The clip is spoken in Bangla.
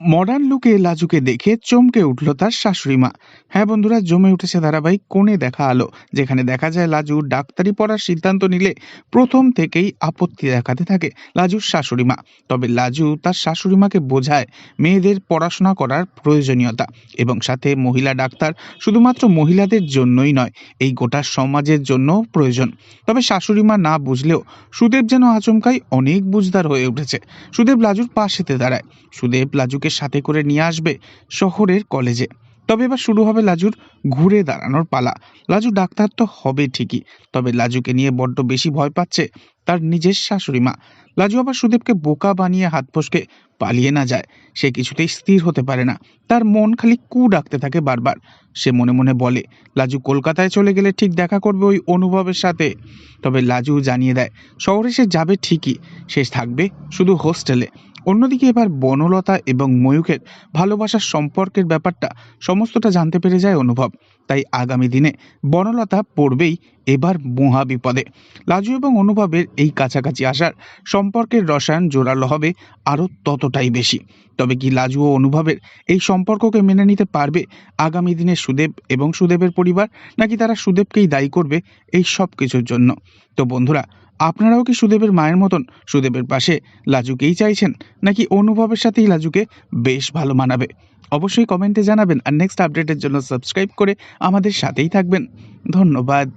মডার্ন লুকে লাজুকে দেখে চমকে উঠল তার শাশুড়ি মা। হ্যাঁ বন্ধুরা, জমে উঠেছে ধারাবাহিক কোণে দেখা আলো, যেখানে দেখা যায় লাজু ডাক্তারি পড়ার সিদ্ধান্ত নিলে প্রথম থেকেই আপত্তি দেখাতে থাকে লাজুর শাশুড়ি মা। তবে লাজু তার শাশুড়ি মাকে বোঝায় মেয়েদের পড়াশোনা করার প্রয়োজনীয়তা এবং সাথে মহিলা ডাক্তার শুধুমাত্র মহিলাদের জন্যই নয়, এই গোটা সমাজের জন্য প্রয়োজন। তবে শাশুড়ি মা না বুঝলেও সুদেব যেন আচমকাই অনেক বুঝদার হয়ে উঠেছে। সুদেব লাজুর পাশেতে দাঁড়ায়। সুদেব লাজুকে সাথে করে নিয়ে আসবে শহরের কলেজে। তবে এবার শুরু হবে লাজুর ঘুরে দাঁড়ানোর পালা। লাজু ডাক্তার তো হবে ঠিকই, তবে লাজুকে নিয়ে বড্ড বেশি ভয় পাচ্ছে তার নিজের শাশুড়ি মা। লাজু আবার সুদেবকে বোকা বানিয়ে হাত ফসকে পালিয়ে না যায়। সে কিছুতেই স্থির হতে পারে না। তার মন খালি কু ডাকতে থাকে বারবার। সে মনে মনে বলে, লাজু কলকাতায় চলে গেলে ঠিক দেখা করবে ওই অনুভবের সাথে। তবে লাজু জানিয়ে দেয়, শহরে সে যাবে ঠিকই। সে থাকবে শুধু হোস্টেলে। অন্যদিকে এবার বনলতা এবং ময়ূকের ভালোবাসার সম্পর্কের ব্যাপারটা সমস্তটা জানতে পেরে যায় অনুভব। তাই আগামী দিনে বনলতা পড়বেই এবার মহা বিপদে। লাজু এবং অনুভবের এই কাছাকাছি আসার সম্পর্কের রসায়ন জোরালো হবে আরও ততটাই বেশি। তবে কি লাজু ও অনুভবের এই সম্পর্ককে মেনে নিতে পারবে আগামী দিনে সুদেব এবং সুদেবের পরিবার, নাকি তারা সুদেবকেই দায়ী করবে এই সব কিছুর জন্য? তো বন্ধুরা আপনারাও কি সুদেবের মায়ের মতন সুদেবের পাশে লাজুকেই চাইছেন, নাকি অনুভবের সাথেই লাজুকে বেশ ভালো মানাবে? অবশ্যই কমেন্টে জানাবেন আর নেক্সট আপডেটের জন্য সাবস্ক্রাইব করে আমাদের সাথেই থাকবেন। ধন্যবাদ।